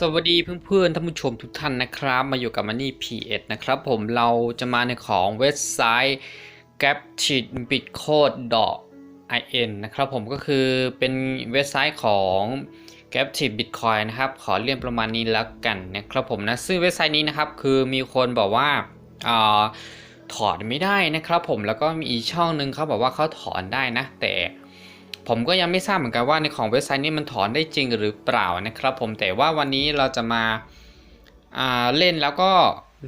สวัสดีเพื่อนๆท่านผู้ชมทุกท่านนะครับ มาอยู่กับมันนี่ P1 นะครับผมเราจะมาในของเว็บไซต์ g a p c h e t b i t c o d in นะครับผมก็คือเป็นเว็บไซต์ของ g a p c h e t Bitcoin นะครับ ขอเรียนประมาณนี้แล้วกันนะครับผมนะ ซึ่งเว็บไซต์นี้นะครับ คือมีคนบอกว่าอ่าถอนไม่ได้นะครับผมแล้วก็มีอีกช่องหนึ่งเขาบอกว่าเขาถอนได้นะ แต่ ผมก็ยังไม่ทราบเหมือนกันว่าในของเว็บไซต์นี้มันถอนได้จริงหรือเปล่านะครับ ผมแต่ว่าวันนี้เราจะมาาเล่นแล้วก็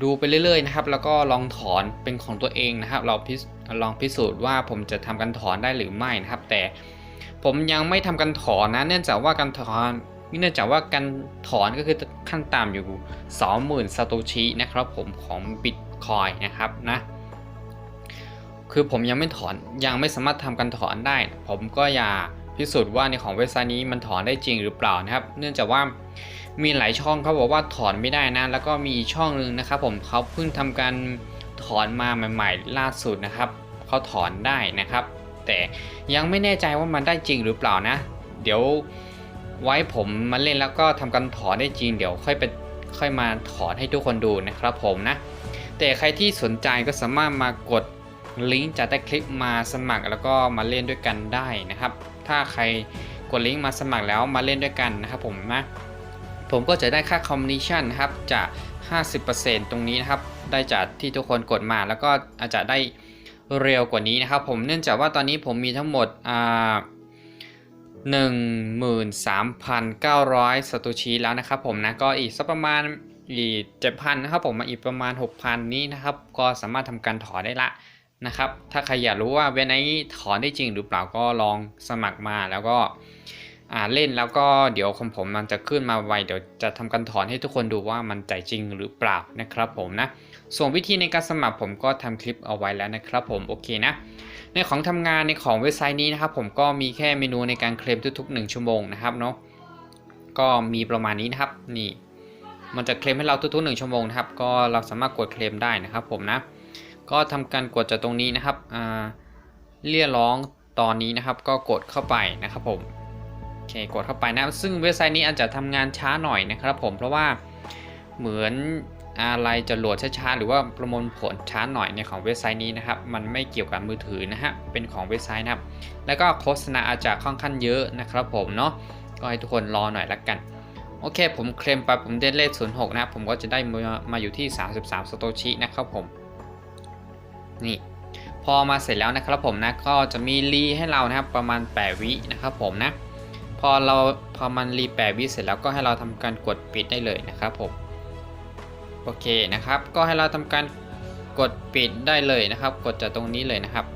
ดูไปเรื่อยๆนะครับ แล้วก็ลองถอนเป็นของตัวเองนะครับ เราพิลองพิสูจน์ว่าผมจะทำการถอนได้หรือไม่นะครับ แต่ผมยังไม่ทำการถอนนะ เนื่องจากว่าการถอนเนื่องจากว่าการถอนก็คือขั้นต่ำอยู่ 20,000ซาโตชินะครับ ผมของ Bitcoin นะครับนะ คือผมยังไม่ถอนยังไม่สามารถทำการถอนได้ ผมก็อยากพิสูจน์ว่าในของเว็บไซต์นี้มันถอนได้จริงหรือเปล่านะครับ เนื่องจากว่ามีหลายช่องเขาบอกว่าถอนไม่ได้นะ แล้วก็มีอีกช่องหนึ่งนะครับผมเขาเพิ่งทำการถอนมาใหม่ๆล่าสุดนะครับเขาถอนได้นะครับ แต่ยังไม่แน่ใจว่ามันได้จริงหรือเปล่านะ เดี๋ยวไว้ผมมาเล่นแล้วก็ทำการถอนได้จริง เดี๋ยวค่อยไปค่อยมาถอนให้ทุกคนดูนะครับผมนะ แต่ใครที่สนใจก็สามารถมากด ลิงก์จากใต้คลิปมาสมัครแล้วก็มาเล่นด้วยกันได้นะครับ ถ้าใครกดลิงก์มาสมัครแล้วมาเล่นด้วยกันนะครับผมนะผมก็จะได้ค่าคอมมิชชั่นครับจาก 50%ตรงนี้นะครับ ได้จากที่ทุกคนกดมาแล้วก็อาจจะได้เร็วกว่านี้นะครับ ผมเนื่องจากว่าตอนนี้ผมมีทั้งหมดอ่า13,900 สต o ชีแล้วนะครับผมนะก็อีกสักประมาณอีก7,000นะครับผมมาอีกประมาณ 6,000 นี้นะครับ ก็สามารถทำการถอนได้ละ นะครับ ถ้าใครอยากรู้ว่าเว็บไหนถอนได้จริงหรือเปล่าก็ลองสมัครมาแล้วก็อ่าเล่นแล้วก็เดี๋ยวของผมมันจะขึ้นมาไวเดี๋ยวจะทำการถอนให้ทุกคนดูว่ามันใจจริงหรือเปล่านะครับผมนะ ส่วนวิธีในการสมัครผมก็ทำคลิปเอาไว้แล้วนะครับผมโอเคนะ ในของทำงานในของเว็บไซต์นี้นะครับผมก็มีแค่เมนูในการเคลมทุกๆ 1 ชั่วโมงนะครับเนาะก็มีประมาณนี้นะครับนี่ มันจะเคลมให้เราทุกๆ 1 ชั่วโมงนะครับก็เราสามารถกดเคลมได้นะครับผมนะ ก็ทำการกดจากตรงนี้นะครับเรียกร้องตอนนี้นะครับ ก็กดเข้าไปนะครับผมโอเคกดเข้าไปนะซึ่งเว็บไซต์นี้อาจจะทำงานช้าหน่อยนะครับ ผมเพราะว่าเหมือนอะไรจะโหลดช้าๆหรือว่าประมวลผลช้าหน่อยในของเว็บไซต์นี้นะครับ มันไม่เกี่ยวกับมือถือนะฮะเป็นของเว็บไซต์นะครับ แล้วก็โฆษณาอาจจะค่อนข้างเยอะนะครับ ผมเนาะก็ให้ทุกคนรอหน่อยละกันโอเค ผมเคลมไปผมได้เลข06นะครับผมก็จะได้มามาอยู่ที่ 33สโตชินะครับผม นี่พอมาเสร็จแล้วนะครับผมนะก็จะมีรีให้เรานะครับประมาณ 8 วินะครับผมนะพอเราพอมันรี8วิเสร็จแล้วก็ให้เราทำการกดปิดได้เลยนะครับผมโอเคนะครับ ก็ให้เราทำการกดปิดได้เลยนะครับ กดจากตรงนี้เลยนะครับ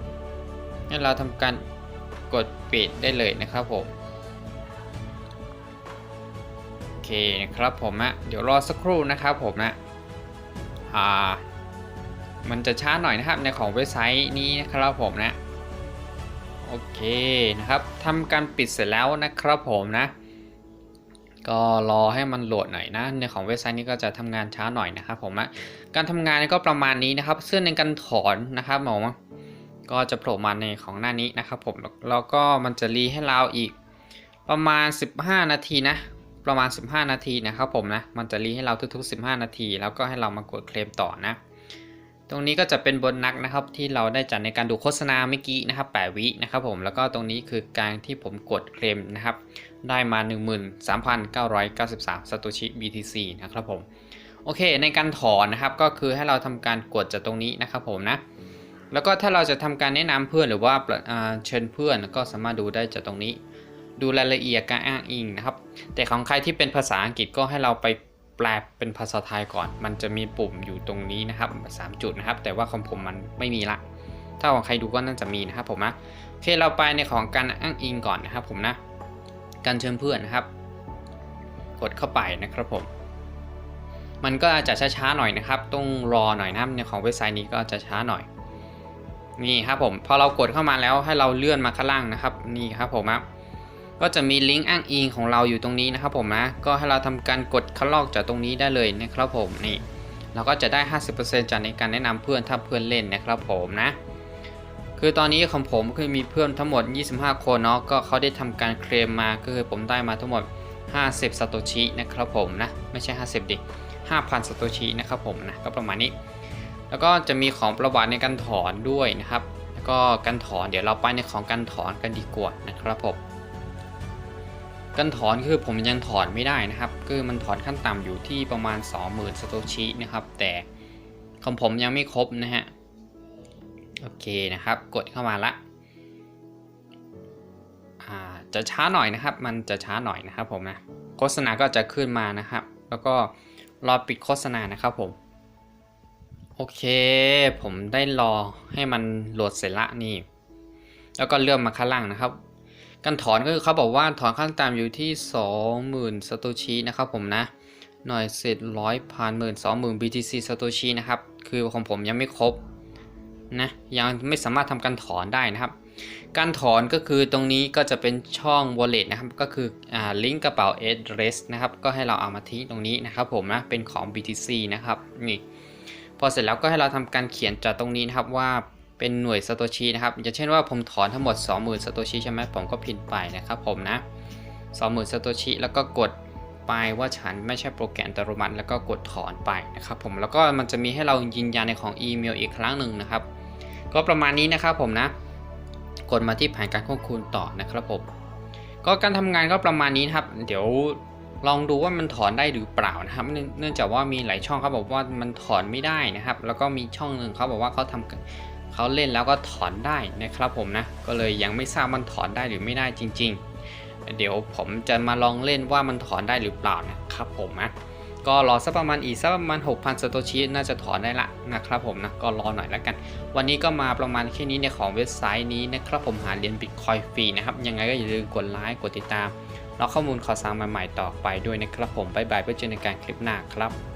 ให้เราทำการกดปิดได้เลยนะครับผมโอเคนะครับผมนะเดี๋ยวรอสักครู่นะครับผมนะอ่า มันจะช้าหน่อยนะครับในของเว็บไซต์นี้นะครับผมนะโอเคนะครับทำการปิดเสร็จแล้วนะครับผมนะ ก็รอให้มันโหลดหน่อยนะในของเว็บไซต์นี้ก็จะทำงานช้าหน่อยนะครับผมนะการทำงานก็ประมาณนี้นะครับ ซึ่งในการถอนนะครับผมก็จะโผล่มาในของหน้านี้นะครับผมแล้วก็มันจะรีให้เราอีกประมาณ 15 นาทีนะประมาณ 15 นาทีนะครับผมนะ มันจะรีให้เราทุกๆ 15 นาที แล้วก็ให้เรามากดเคลมต่อนะ ตรงนี้ก็จะเป็นบนนักนะครับที่เราได้จัดในการดูโฆษณาเมื่อกี้นะครับ8วินะครับผมแล้วก็ตรงนี้คือการที่ผมกดเคลมนะครับได้มา 13,993สต o ชิ BTC นะครับผมโอเค ในการถอนนะครับก็คือให้เราทำการกดจากตรงนี้นะครับผมนะแล้วก็ถ้าเราจะทำการแนะนำเพื่อนหรือว่าเชิญเพื่อนก็สามารถดูได้จากตรงนี้ ดูรายละเอียดการอ้างอิงนะครับแต่ของใครที่เป็นภาษาอังกฤษก็ให้เราไป แปลเป็นภาษาไทยก่อน มันจะมีปุ่มอยู่ตรงนี้นะครับ3จุดนะครับ แต่ว่าของผมมันไม่มีละ ถ้าของใครดูก็น่าจะมีนะครับผมนะโอเคเราไปในของการอ้างอิงก่อนนะครับ ผมนะ การเชิญเพื่อนนะครับ กดเข้าไปนะครับผม มันก็จะช้าๆหน่อยนะครับ ต้องรอหน่อยนะครับในของเว็บไซต์นี้ก็จะช้าหน่อยนี่ครับผมพอเรากดเข้ามาแล้วให้เราเลื่อนมาข้างล่างนะครับ นี่ครับผมนะ ก็จะมีลิงก์อ้างอิงของเราอยู่ตรงนี้นะครับผมนะก็ให้เราทำการกดคัดลอกจากตรงนี้ได้เลยนะครับผมนี่เราก็จะได้ 50%จากในการแนะนำเพื่อนถ้าเพื่อนเล่นนะครับผมนะ คือตอนนี้ของผมคือมีเพื่อนทั้งหมด 25 คนเนาะก็เขาได้ทำการเคลมมาก็คือผมได้มาทั้งหมด 50ซาโตชินะครับผมนะไม่ใช่ 50 ดิ 5,000ซาโตชินะครับผมนะก็ประมาณนี้ แล้วก็จะมีของประวัติในการถอนด้วยนะครับ แล้วก็การถอนเดี๋ยวเราไปในของการถอนกันดีกว่านะครับผม การถอนคือผมยังถอนไม่ได้นะครับ คือมันถอนขั้นต่ำอยู่ที่ประมาณ 20,000ซาโตชินะครับ แต่ของผมยังไม่ครบนะฮะ โอเคนะครับ กดเข้ามาละอ่าจะช้าหน่อยนะครับ มันจะช้าหน่อยนะครับผมนะ โฆษณาก็จะขึ้นมานะครับ แล้วก็รอปิดโฆษณานะครับผม โอเค ผมได้รอให้มันโหลดเสร็จละนี่ แล้วก็เลื่อนมาข้างล่างนะครับ การถอนก็คือเขาบอกว่าถอนขั้นต่ำอยู่ที่ 20,000ซาโตชินะครับผมนะหน่อยเสร็จร้อยพันหมื่นสองหมื่น BTC ซาโตชินะครับ คือของผมยังไม่ครบนะยังไม่สามารถทำการถอนได้นะครับ การถอนก็คือตรงนี้ก็จะเป็นช่อง wallet นะครับ ก็คืออ่าลิงก์กระเป๋า address นะครับ ก็ให้เราเอามาทิ้งตรงนี้นะครับผมนะ เป็นของ BTC นะครับนี่พอเสร็จแล้วก็ให้เราทำการเขียนจากตรงนี้นะครับว่า เป็นหน่วยซาโตชินะครับอย่างเช่นว่าผมถอนทั้งหมด 20,000ซาโตชิใช่ไหมผมก็พิมพ์ไปนะครับผมนะ20,000ซาโตชิแล้วก็กดไปว่าฉันไม่ใช่โปรแกรมอัตโนมัติแล้วก็กดถอนไปนะครับผมแล้วก็มันจะมีให้เรายืนยันในของอีเมลอีกครั้งหนึ่งนะครับ ก็ประมาณนี้นะครับผมนะ กดมาที่แผนการควบคุมต่อนะครับผมก็การทำงานก็ประมาณนี้นครับ เดี๋ยวลองดูว่ามันถอนได้หรือเปล่านะครับเนื่องเนื่องจากว่ามีหลายช่องเขาบอกว่ามันถอนไม่ได้นะครับ แล้วก็มีช่องหนึ่งเขาบอกว่าเขาทำ เขาเล่นแล้วก็ถอนได้นะครับผมนะ ก็เลยยังไม่ทราบมันถอนได้หรือไม่ได้จริง ๆ เดี๋ยวผมจะมาลองเล่นว่ามันถอนได้หรือเปล่านะครับผมนะก็รอสักประมาณอีกสักประมาณ 6,000ซาโตชิน่าจะถอนได้ละนะครับผมนะก็รอหน่อยแล้วกัน วันนี้ก็มาประมาณแค่นี้ในของเว็บไซต์นี้นะครับผมหาเหรียญบิตคอยฟรีนะครับ ยังไงก็อย่าลืมกดไลค์กดติดตามแล้วข้อมูลข่าวสารใหม่ๆต่อไปด้วยนะครับผมบ๊ายบายเพื่อเจอในการคลิปหน้าครับ